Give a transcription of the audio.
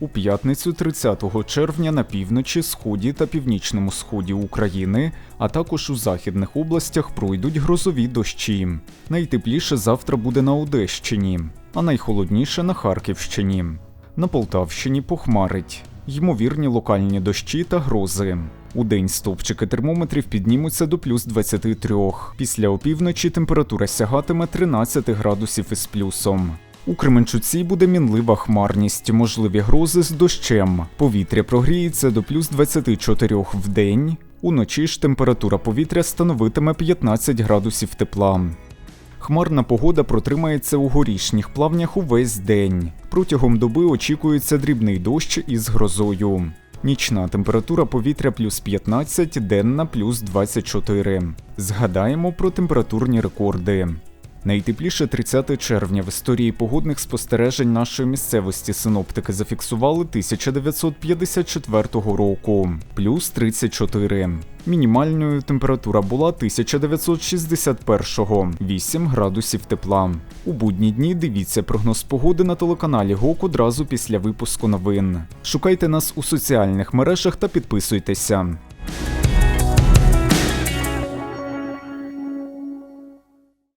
У п'ятницю 30 червня на півночі, сході та північному сході України, а також у західних областях пройдуть грозові дощі. Найтепліше завтра буде на Одещині, а найхолодніше на Харківщині. На Полтавщині похмарить. Ймовірні локальні дощі та грози. У день стовпчики термометрів піднімуться до плюс 23. Після опівночі температура сягатиме 13 градусів із плюсом. У Кременчуці буде мінлива хмарність, можливі грози з дощем. Повітря прогріється до плюс 24 в день. Уночі ж температура повітря становитиме 15 градусів тепла. Хмарна погода протримається у горішніх плавнях увесь день. Протягом доби очікується дрібний дощ із грозою. Нічна температура повітря плюс 15, денна плюс 24. Згадаємо про температурні рекорди. Найтепліше 30 червня в історії погодних спостережень нашої місцевості синоптики зафіксували 1954 року, плюс 34. Мінімальною температура була 1961 8 градусів тепла. У будні дні дивіться прогноз погоди на телеканалі ГОК одразу після випуску новин. Шукайте нас у соціальних мережах та підписуйтеся.